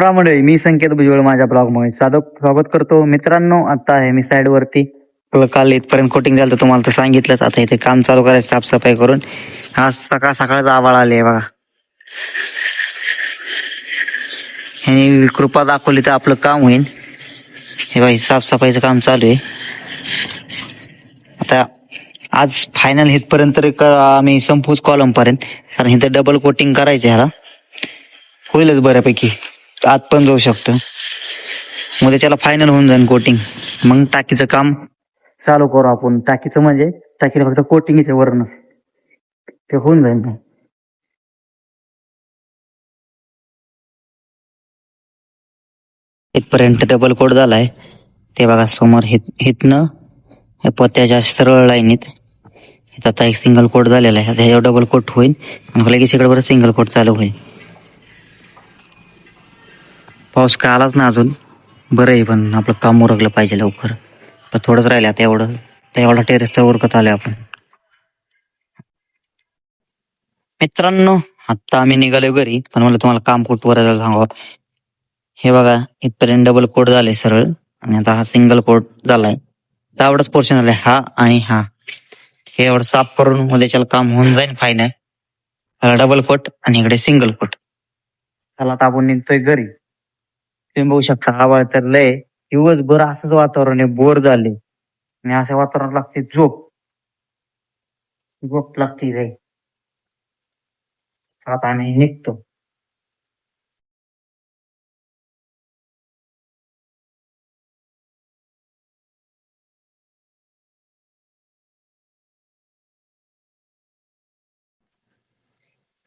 राम मंडळी मी संकेत भुजबळ माझ्या ब्लॉगमध्ये साधक स्वागत करतो. मित्रांनो आता आहे मी साइड वरती. काल इथपर्यंत कोटिंग झालं तर तुम्हाला तर सांगितलंच. आता इथे काम चालू करायचं साफसफाई करून. आज सकाळ सकाळच आवाळ आली बघा. ह्यानी कृपा दाखवली तर आपलं काम होईल. हे बाई साफसफाईचं काम चालू आहे. आता आज फायनल इथपर्यंत आम्ही संपूच कॉलम पर्यंत. कारण इथं डबल कोटिंग करायचं ह्याला. होईलच बऱ्यापैकी. आत पण जाऊ शकतो. मग त्याच्याला फायनल होऊन जाईल कोटिंग मग टाकीचं काम चालू करू आपण. टाकीचं म्हणजे टाकीला फक्त कोटिंग येते वरण ते होऊन जाईल मग. इथपर्यंत डबल कोट झालाय. ते बघा समोर हित हितनं. पत्याच्या सरळ लाईनीत. आता एक सिंगल कोट झालेला आहे. त्याच्यावर डबल कोट होईल. आणि लगेच इकडे बरं सिंगल कोट चालू होईल. पाऊस काय आलाच ना अजून? बरं आहे पण आपलं काम उरकलं पाहिजे लवकर. पण थोडंच राहिलं आता एवढं. तर एवढा तर उरकत आलो आपण. मित्रांनो आता आम्ही निघालो घरी पण मला तुम्हाला काम कुठवर सांगावं. हे बघा इथपर्यंत डबल कोट झाले सरळ. आणि आता हा सिंगल कोट झालाय. तर एवढाच पोर्शन झालाय हा आणि हा. हे एवढं साफ करून उद्याच्याला काम होऊन जाईल फायनल डबल कोट आणि इकडे सिंगल कोट चला आता आपण निघतोय घरी. तुम्ही बघू शकता आवाळ तर लय दिवसभर असंच वातावरण आहे बोर झाले आणि असं वातावरण लागते झोप. झोप लागते रे आता आम्ही निघतो.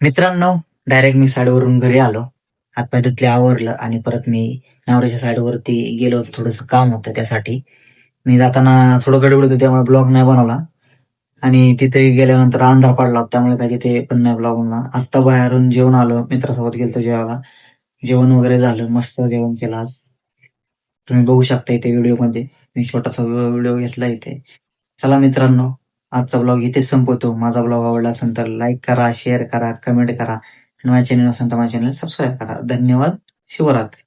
मित्रांनो डायरेक्ट मी साडीवरून घरी आलो. हातपाय धुतले आवरलं आणि परत मी नवऱ्याच्या साईडवरती गेलो होतो थोडस काम होतं त्यासाठी. मी जाताना थोडं गडबड होतं त्यामुळे ब्लॉग नाही बनवला. आणि तिथे गेल्यानंतर अंधार पडला त्यामुळे काही तिथे पण नाही ब्लॉग बनला आत्ता बाहेरून जेवण आलो मित्रासोबत गेलतो जेवायला. जेवण वगैरे झालं मस्त जेवण केलं आज. तुम्ही बघू शकता इथे व्हिडिओमध्ये मी छोटासा व्हिडिओ घेतला इथे. चला मित्रांनो आजचा ब्लॉग इथेच संपवतो. माझा ब्लॉग आवडला असेल तर लाईक करा शेअर करा कमेंट करा. माझ्या चॅनल असेल तर माझ्या चॅनल सबस्क्राईब करा. धन्यवाद. शिवरात्री